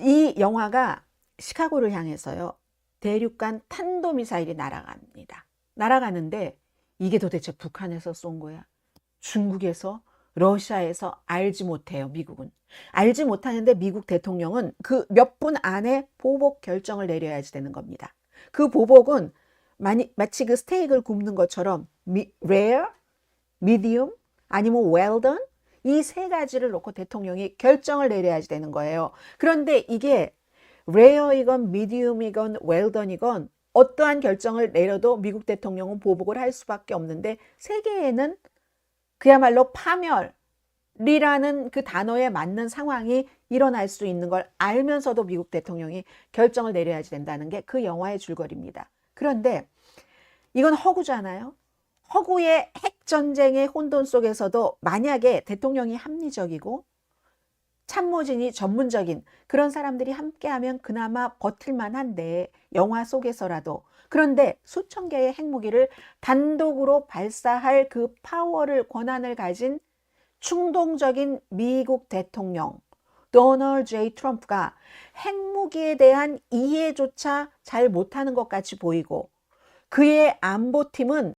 이 영화가 시카고를 향해서요. 대륙간 탄도미사일이 날아갑니다. 날아가는데 이게 도대체 북한에서 쏜 거야? 중국에서 러시아에서 알지 못해요, 미국은. 알지 못하는데 미국 대통령은 그 몇 분 안에 보복 결정을 내려야지 되는 겁니다. 그 보복은 마니, 마치 그 스테이크를 굽는 것처럼 미, rare, medium, 아니면 well done 이 세 가지를 놓고 대통령이 결정을 내려야지 되는 거예요. 그런데 이게 medium이건 well done이건 어떠한 결정을 내려도 미국 대통령은 보복을 할 수밖에 없는데 세계에는 그야말로 파멸이라는 그 단어에 맞는 상황이 일어날 수 있는 걸 알면서도 미국 대통령이 결정을 내려야지 된다는 게 그 영화의 줄거리입니다. 그런데 이건 허구잖아요. 허구의 핵 전쟁의 혼돈 속에서도 만약에 대통령이 합리적이고 참모진이 전문적인 그런 사람들이 함께하면 그나마 버틸만 한데 영화 속에서라도 그런데 수천 개의 핵무기를 단독으로 발사할 그 파워를 권한을 가진 충동적인 미국 대통령 도널드 제이 트럼프가 핵무기에 대한 이해조차 잘 못하는 것 같이 보이고 그의 안보팀은